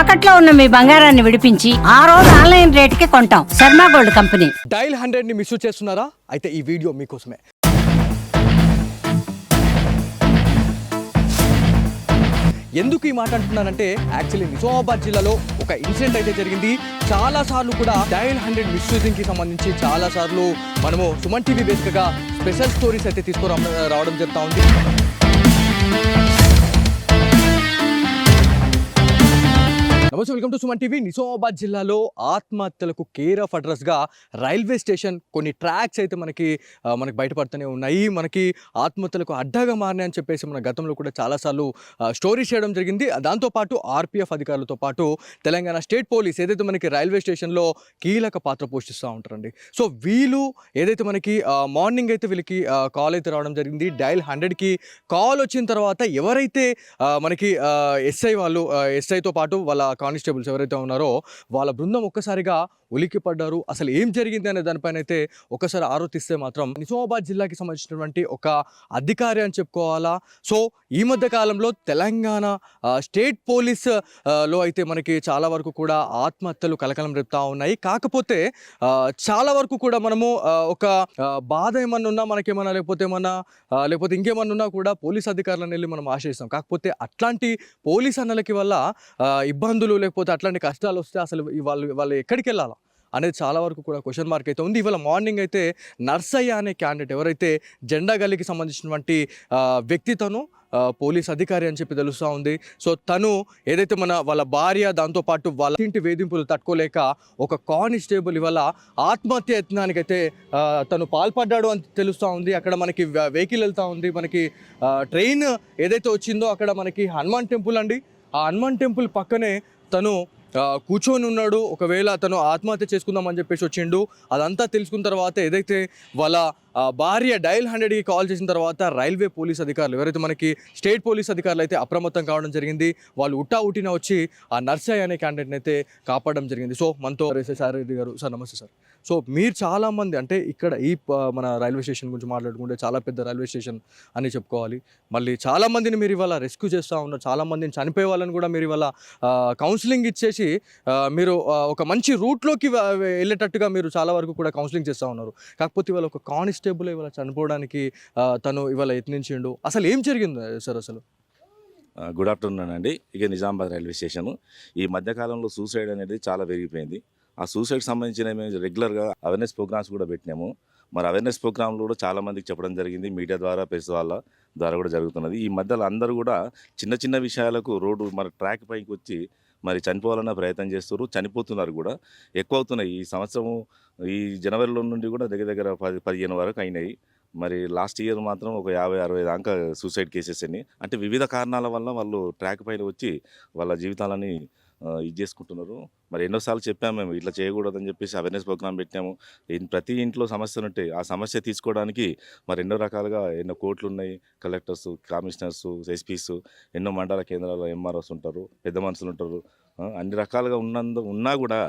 తాకట్లో ఉన్న మీ బంగారాన్ని విడిపించి ఆ రోజు ఆన్లైన్ రేటుకి కొంటాం. Sharma gold company. డైల్ హండ్రెడ్ని మిస్ చేస్తున్నారా? అయితే ఈ వీడియో మీకోసమే. ఎందుకు ఈ మాట అంటున్నానంటే యాక్చువల్లీ నిజామాబాద్ జిల్లాలో ఒక ఇన్సిడెంట్ అయితే జరిగింది. చాలా సార్లు కూడా డైల్ హండ్రెడ్ మిస్యూజింగ్కి సంబంధించి చాలా సార్లు మనము సుమన్ టీవీ బేసిక్గా స్పెషల్ స్టోరీస్ అయితే తీసుకురా రావడం జరుగుతూ ఉంది. నమస్తే welcome to Suman TV. Nizamabad జిల్లాలో ఆత్మహత్యలకు కేర్ ఆఫ్ అడ్రస్గా రైల్వే స్టేషన్ కొన్ని ట్రాక్స్ అయితే మనకి మనకి బయటపడుతూనే ఉన్నాయి. మనకి ఆత్మహత్యలకు అడ్డగా మారినాయని చెప్పేసి మన గతంలో కూడా చాలాసార్లు స్టోరీస్ చేయడం జరిగింది. దాంతోపాటు ఆర్పీఎఫ్ అధికారులతో పాటు తెలంగాణ స్టేట్ పోలీస్ ఏదైతే మనకి రైల్వే స్టేషన్లో కీలక పాత్ర పోషిస్తూ ఉంటారండి. సో వీళ్ళు ఏదైతే మనకి మార్నింగ్ అయితే వీళ్ళకి కాల్ అయితే రావడం జరిగింది. డైల్ హండ్రెడ్కి కాల్ వచ్చిన తర్వాత ఎవరైతే మనకి ఎస్ఐ వాళ్ళు ఎస్ఐతో పాటు వాళ్ళ కానిస్టేబుల్స్ ఎవరైతే ఉన్నారో వాళ్ళ బృందం ఒక్కసారిగా ఉలిక్కి పడ్డారు అసలు ఏం జరిగింది అనే దానిపైన అయితే ఒకసారి ఆరోపిస్తే మాత్రం నిజామాబాద్ జిల్లాకి సంబంధించినటువంటి ఒక అధికారి అని చెప్పుకోవాలా? సో ఈ మధ్య కాలంలో తెలంగాణ స్టేట్ పోలీస్లో అయితే మనకి చాలా వరకు కూడా ఆత్మహత్యలు కలకలం రేపుతా ఉన్నాయి. కాకపోతే చాలా వరకు కూడా మనము ఒక బాధ ఏమన్నా ఉన్నా మనకేమన్నా లేకపోతే ఏమన్నా లేకపోతే ఇంకేమన్నా ఉన్నా కూడా పోలీస్ అధికారులను వెళ్ళి మనం ఆశిస్తాం కాకపోతే అట్లాంటి పోలీస్ అన్నలకి వల్ల ఇబ్బందులు లేకపోతే అట్లాంటి కష్టాలు వస్తే అసలు వాళ్ళు వాళ్ళు ఎక్కడికి వెళ్ళాలా? అనేది చాలా వరకు కూడా క్వశ్చన్ మార్క్ అయితే ఉంది. ఇవాళ మార్నింగ్ అయితే నర్సయ్య అనే క్యాండిడేట్ ఎవరైతే జెండా గల్లీకి సంబంధించినటువంటి వ్యక్తి వ్యక్తితను పోలీస్ అధికారి అని చెప్పి తెలుస్తూ ఉంది. సో తను ఏదైతే మన వాళ్ళ భార్య దాంతోపాటు వాళ్ళ ఇంటి వేధింపులు తట్టుకోలేక ఒక కానిస్టేబుల్ ఇవాళ ఆత్మహత్య యత్నానికైతే తను పాల్పడ్డాడు అని తెలుస్తూ ఉంది. అక్కడ మనకి వెహికల్ వెళ్తూ ఉంది. మనకి ట్రైన్ ఏదైతే వచ్చిందో అక్కడ మనకి హనుమాన్ టెంపుల్ అండి. ఆ హనుమాన్ టెంపుల్ పక్కనే తను కూర్చొని ఉన్నాడు. ఒకవేళ అతను ఆత్మహత్య చేసుకుందామని చెప్పేసి వచ్చిండు. అదంతా తెలుసుకున్న తర్వాత ఏదైతే వాళ్ళ భార్య డైల్ హండ్రెడ్కి కాల్ చేసిన తర్వాత రైల్వే పోలీస్ అధికారులు ఎవరైతే మనకి స్టేట్ పోలీస్ అధికారులు అయితే అప్రమత్తం కావడం జరిగింది వాళ్ళు ఉట్టా ఉట్టిన వచ్చి ఆ నర్సయ్య అనే క్యాండిడేట్ని అయితే కాపాడడం జరిగింది. సో మనతో సార్ రెడ్డి గారు. సార్ నమస్తే సార్. సో మీరు చాలామంది అంటే ఇక్కడ ఈ మన రైల్వే స్టేషన్ గురించి మాట్లాడుకుంటే చాలా పెద్ద రైల్వే స్టేషన్ అని చెప్పుకోవాలి. మళ్ళీ చాలా మందిని మీరు ఇవాళ రెస్క్యూ చేస్తూ ఉన్నారు. చాలామందిని చనిపోయే వాళ్ళని కూడా మీరు ఇవాళ కౌన్సిలింగ్ ఇచ్చేసి మీరు ఒక మంచి రూట్లోకి వెళ్ళేటట్టుగా మీరు చాలా వరకు కూడా కౌన్సిలింగ్ చేస్తూ ఉన్నారు. కాకపోతే ఇవాళ ఒక కానిస్టేబుల్ ఇవాళ చనిపోవడానికి తను ఇవాళ యత్నించిండు. అసలు ఏం జరిగింది సార్ అసలు? గుడ్ ఆఫ్టర్నూన్ అండి ఇక నిజామాబాద్ రైల్వే స్టేషన్. ఈ మధ్యకాలంలో సూసైడ్ అనేది చాలా పెరిగిపోయింది. ఆ సూసైడ్ సంబంధించిన మేము రెగ్యులర్గా అవేర్నెస్ ప్రోగ్రామ్స్ కూడా పెట్టినాము. మరి అవేర్నెస్ ప్రోగ్రాంలు కూడా చాలామందికి చెప్పడం జరిగింది. మీడియా ద్వారా ప్రెస్ వాళ్ళ ద్వారా కూడా జరుగుతున్నది. ఈ మధ్యలో అందరూ కూడా చిన్న చిన్న విషయాలకు రోడ్డు మరి ట్రాక్ పైకి వచ్చి మరి చనిపోవాలన్న ప్రయత్నం చేస్తారు చనిపోతున్నారు కూడా. ఎక్కువ అవుతున్నాయి ఈ సంవత్సరము ఈ జనవరిలో నుండి కూడా దగ్గర దగ్గర పది పదిహేను వరకు అయినాయి. మరి లాస్ట్ ఇయర్ మాత్రం ఒక యాభై అరవై దాకా సూసైడ్ కేసెస్ అని అంటే వివిధ కారణాల వల్ల వాళ్ళు ట్రాక్ పైన వచ్చి వాళ్ళ జీవితాలని ఇది చేసుకుంటున్నారు. మరి ఎన్నోసార్లు చెప్పాము మేము ఇట్లా చేయకూడదని చెప్పేసి అవేర్నెస్ ప్రోగ్రామ్ పెట్టాము ప్రతి ఇంట్లో సమస్యలు ఉంటాయి ఆ సమస్య తీసుకోవడానికి మరి ఎన్నో రకాలుగా ఎన్నో కోర్టులు ఉన్నాయి కలెక్టర్స్ కమిషనర్స్ ఎస్పీస్ ఎన్నో మండల కేంద్రాల్లో ఎంఆర్ఓస్ ఉంటారు పెద్ద మనుషులు ఉంటారు. అన్ని రకాలుగా ఉన్నందు ఉన్నా కూడా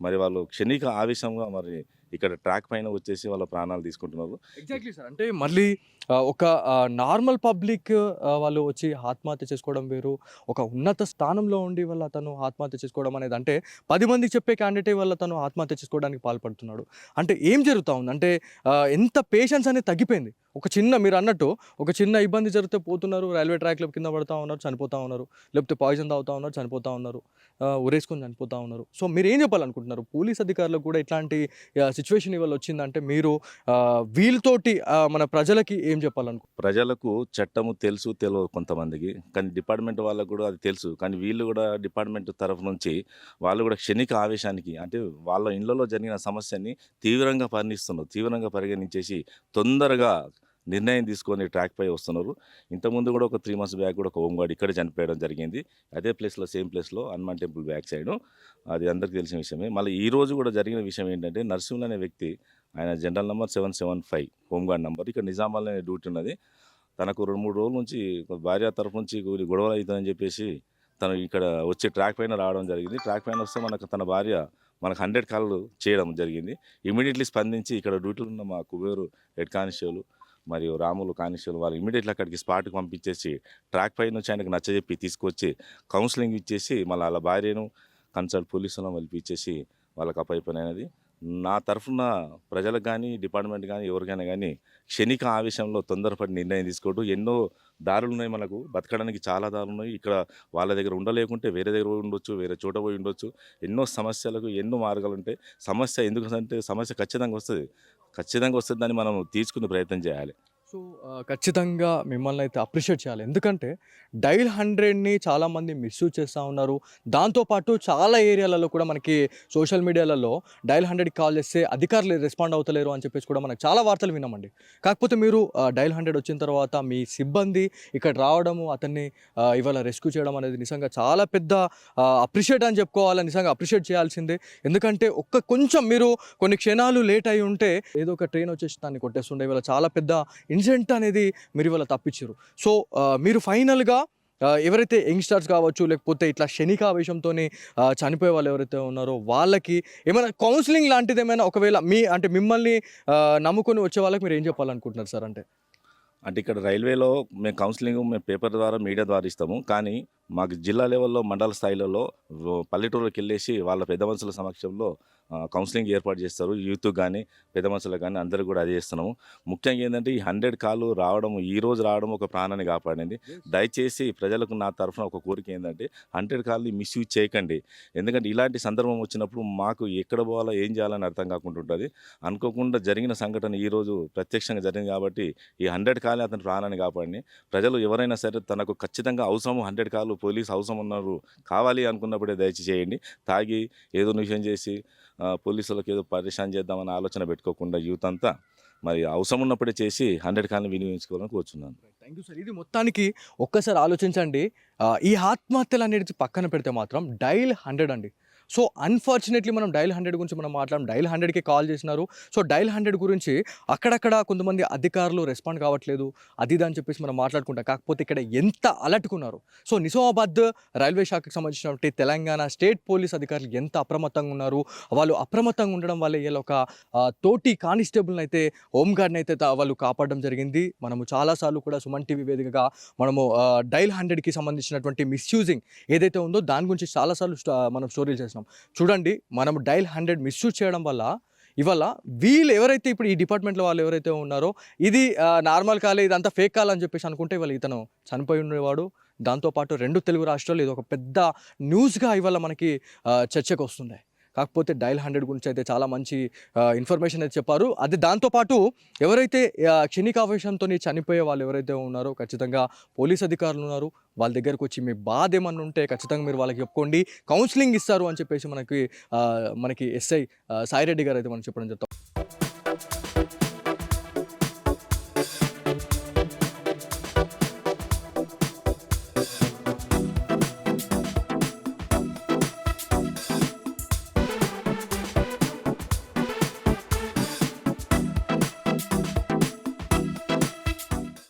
మరి వాళ్ళు క్షణిక ఆవేశంగా మరి ఇక్కడ ట్రాక్ పైన వచ్చేసి వాళ్ళ ప్రాణాలు తీసుకుంటున్నారు. Exactly sir. అంటే మళ్ళీ ఒక నార్మల్ పబ్లిక్ వాళ్ళు వచ్చి ఆత్మహత్య చేసుకోవడం వేరు. ఒక ఉన్నత స్థానంలో ఉండి వల్ల తను ఆత్మహత్య చేసుకోవడం అనేది అంటే పది మందికి చెప్పే క్యాండిడేట్ వల్ల తను ఆత్మహత్య చేసుకోవడానికి పాల్పడుతున్నాడు. అంటే ఏం జరుగుతూ ఉంది? అంటే ఎంత పేషెన్స్ అనేది తగ్గిపోయింది? ఒక చిన్న మీరు అన్నట్టు ఒక చిన్న ఇబ్బంది జరిగితే పోతున్నారు రైల్వే ట్రాక్లో కింద పడుతూ ఉన్నారు చనిపోతా ఉన్నారు లేకపోతే పాయిజన్ తాగుతూ ఉన్నారు చనిపోతా ఉన్నారు ఉరేసుకొని చనిపోతా ఉన్నారు. సో మీరు ఏం చెప్పాలనుకుంటున్నారు? పోలీస్ అధికారులకు కూడా ఇట్లాంటి సిచ్యువేషన్ ఇవాళ వచ్చిందంటే మీరు వీళ్ళతోటి మన ప్రజలకి ఏం చెప్పాలనుకో? ప్రజలకు చట్టము తెలుసు తెలియదు కొంతమందికి. కానీ డిపార్ట్మెంట్ వాళ్ళకు కూడా అది తెలుసు. కానీ వీళ్ళు కూడా డిపార్ట్మెంట్ తరఫు నుంచి వాళ్ళు కూడా క్షణిక ఆవేశానికి అంటే వాళ్ళ ఇళ్ళలో జరిగిన సమస్యని తీవ్రంగా పరిగణిస్తున్నారు తీవ్రంగా పరిగణించేసి తొందరగా నిర్ణయం తీసుకొని ట్రాక్ పై వస్తున్నారు. ఇంతకుముందు కూడా ఒక త్రీ మంత్స్ బ్యాక్ కూడా ఒక హోంగార్డ్ ఇక్కడ చనిపోయడం జరిగింది. అదే ప్లేస్లో సేమ్ ప్లేస్లో హనుమాన్ టెంపుల్ బ్యాక్ సైడ్ అది అందరికీ తెలిసిన విషయమే. మళ్ళీ ఈ రోజు కూడా జరిగిన విషయం ఏంటంటే నర్సింహులు అనే వ్యక్తి ఆయన general number seven seven five home guard number ఇక్కడ నిజామాబాద్ అనే డ్యూటీ ఉన్నది. తనకు రెండు మూడు రోజుల నుంచి ఒక భార్య తరఫు నుంచి కొన్ని గొడవలు అవుతుందని చెప్పేసి తను ఇక్కడ వచ్చి ట్రాక్ పైన రావడం జరిగింది. ట్రాక్ పైన వస్తే మనకు తన భార్య మనకు హండ్రెడ్ కాళ్ళు చేయడం జరిగింది. ఇమీడియట్లీ స్పందించి ఇక్కడ డ్యూటీలో ఉన్న మా కుబేరు హెడ్ కానిస్టేబుల్ మరియు రాములు కానిస్టేబుల్ వాళ్ళు ఇమీడియట్లీ అక్కడికి స్పాట్కి పంపించేసి ట్రాక్ పై నుంచి ఆయనకు నచ్చజెప్పి తీసుకొచ్చి కౌన్సిలింగ్ ఇచ్చేసి మళ్ళీ వాళ్ళ భార్యను కన్సల్ట్ పోలీసులను పిలిపించేసి వాళ్ళకి అప్పైపోయినది నా తరఫున ప్రజలకు కానీ డిపార్ట్మెంట్ కానీ ఎవరికైనా కానీ క్షణిక ఆవేశంలో తొందరపడి నిర్ణయం తీసుకోవడం. ఎన్నో దారులు ఉన్నాయి మనకు. బతకడానికి చాలా దారులు ఉన్నాయి. ఇక్కడ వాళ్ళ దగ్గర ఉండలేకుంటే వేరే దగ్గర పోయి ఉండొచ్చు వేరే చోట పోయి ఉండొచ్చు. ఎన్నో సమస్యలకు ఎన్నో మార్గాలు ఉంటాయి. సమస్య ఎందుకంటే సమస్య ఖచ్చితంగా వస్తుంది. ఖచ్చితంగా వస్తుందని మనం తీసుకునే ప్రయత్నం చేయాలి. సో ఖచ్చితంగా మిమ్మల్ని అయితే అప్రిషియేట్ చేయాలి. ఎందుకంటే డైల్ హండ్రెడ్ని చాలామంది మిస్యూజ్ చేస్తూ ఉన్నారు. దాంతోపాటు చాలా ఏరియాలలో కూడా మనకి సోషల్ మీడియాలలో డైల్ హండ్రెడ్కి కాల్ చేస్తే అధికారులు రెస్పాండ్ అవుతలేరు అని చెప్పేసి కూడా మనకు చాలా వార్తలు విన్నామండి. కాకపోతే మీరు డైల్ హండ్రెడ్ వచ్చిన తర్వాత మీ సిబ్బంది ఇక్కడ రావడము అతన్ని ఇవాళ రెస్క్యూ చేయడం అనేది నిజంగా చాలా పెద్ద అప్రిషియేట్ అని చెప్పుకోవాలి నిజంగా అప్రిషియేట్ చేయాల్సిందే. ఎందుకంటే ఒక్క కొంచెం మీరు కొన్ని క్షణాలు లేట్ అయి ఉంటే ఏదో ఒక ట్రైన్ వచ్చేసి దాన్ని కొట్టేస్తుండే. ఇవాళ చాలా పెద్ద ఇన్సిడెంట్ అనేది మీరు ఇవాళ తప్పించారు. సో మీరు ఫైనల్గా ఎవరైతే యంగ్స్టర్స్ కావచ్చు లేకపోతే ఇట్లా క్షణికావేశంతో చనిపోయే వాళ్ళు ఎవరైతే ఉన్నారో వాళ్ళకి ఏమైనా కౌన్సిలింగ్ లాంటిది ఏమైనా ఒకవేళ మీ అంటే మిమ్మల్ని నమ్ముకొని వచ్చే వాళ్ళకి మీరు ఏం చెప్పాలనుకుంటున్నారు సార్ అంటే? అంటే ఇక్కడ రైల్వేలో మేము కౌన్సిలింగ్ మేము పేపర్ ద్వారా మీడియా ద్వారా ఇస్తాము. కానీ మాకు జిల్లా లెవెల్లో మండల స్థాయిలలో ఓ పల్లెటూరులకు వెళ్ళేసి వాళ్ళ పెద్ద మనుషుల సమక్షంలో కౌన్సిలింగ్ ఏర్పాటు చేస్తారు. యూత్ కానీ పెద్ద మనుషులకు కానీ అందరికీ కూడా అది చేస్తున్నాము. ముఖ్యంగా ఏంటంటే ఈ హండ్రెడ్ కాలు రావడం ఈ రోజు రావడం ఒక ప్రాణాన్ని కాపాడింది. దయచేసి ప్రజలకు నా తరఫున ఒక కోరిక ఏంటంటే హండ్రెడ్ కాల్ని మిస్యూజ్ చేయకండి. ఎందుకంటే ఇలాంటి సందర్భం వచ్చినప్పుడు మాకు ఎక్కడ పోవాలో ఏం చేయాలని అర్థం కాకుండా ఉంటుంది. అనుకోకుండా జరిగిన సంఘటన ఈరోజు ప్రత్యక్షంగా జరిగింది కాబట్టి ఈ హండ్రెడ్ కాలే అతని ప్రాణాన్ని కాపాడి ప్రజలు ఎవరైనా సరే తనకు ఖచ్చితంగా అవసరం హండ్రెడ్ కాలు పోలీస్ అవసరం ఉన్నారు కావాలి అనుకున్నప్పుడే దయచేసి చేయండి. తాగి ఏదో విషయం చేసి పోలీసులకు ఏదో పరిశాన్ చేద్దామని ఆలోచన పెట్టుకోకుండా యూత్ అంతా మరి అవసరం ఉన్నప్పుడే చేసి హండ్రెడ్ కాలను వినియోగించుకోవాలని కూర్చున్నాను. థ్యాంక్ యూ సార్ ఇది మొత్తానికి ఒక్కసారి ఆలోచించండి. ఈ ఆత్మహత్యలు అనేది పక్కన పెడితే మాత్రం డైల్ హండ్రెడ్ అండి. సో అన్ఫార్చునేట్లీ మనం డైల్ హండ్రెడ్ గురించి మనం మాట్లాడడం డైల్ హండ్రెడ్కి కాల్ చేసినారు. సో డైల్ హండ్రెడ్ గురించి అక్కడక్కడ కొంతమంది అధికారులు రెస్పాండ్ కావట్లేదు అది ఇది అని చెప్పేసి మనం మాట్లాడుకుంటాం. కాకపోతే ఇక్కడ ఎంత అలర్ట్కున్నారు సో నిజామాబాద్ రైల్వే శాఖకు సంబంధించినటువంటి తెలంగాణ స్టేట్ పోలీస్ అధికారులు ఎంత అప్రమత్తంగా ఉన్నారు. వాళ్ళు అప్రమత్తంగా ఉండడం వల్ల వీళ్ళ ఒక తోటి కానిస్టేబుల్ని అయితే హోంగార్డ్ని అయితే వాళ్ళు కాపాడడం జరిగింది. మనము చాలాసార్లు కూడా సుమన్ టీవీ వేదికగా మనము డైల్ హండ్రెడ్కి సంబంధించినటువంటి మిస్యూజింగ్ ఏదైతే ఉందో దాని గురించి చాలాసార్లు మనం స్టోరీలు చేసినాం. చూడండి మనం డైల్ హండ్రెడ్ మిస్యూజ్ చేయడం వల్ల ఇవాళ వీళ్ళు ఎవరైతే ఇప్పుడు ఈ డిపార్ట్మెంట్లో వాళ్ళు ఎవరైతే ఉన్నారో ఇది నార్మల్ కాలే ఇదంతా ఫేక్ కాల్ అని చెప్పేసి అనుకుంటే ఇవాళ ఇతను చనిపోయి ఉండేవాడు. దాంతోపాటు రెండు తెలుగు రాష్ట్రాలు ఇది ఒక పెద్ద న్యూస్గా ఇవాళ మనకి చర్చకు వస్తుంది కాకపోతే డైల్ హండ్రెడ్ గురించి అయితే చాలా మంచి ఇన్ఫర్మేషన్ అయితే చెప్పారు. అది దాంతోపాటు ఎవరైతే క్షణికావేశంతో చనిపోయే వాళ్ళు ఎవరైతే ఉన్నారో ఖచ్చితంగా పోలీస్ అధికారులు ఉన్నారు. వాళ్ళ దగ్గరకు వచ్చి మీ బాధ ఏమన్నా ఉంటే ఖచ్చితంగా మీరు వాళ్ళకి చెప్పుకోండి. కౌన్సిలింగ్ ఇస్తారు అని చెప్పేసి మనకి మనకి ఎస్ఐ సాయిరెడ్డి గారు అయితే మనం చెప్పడం జరుగుతాం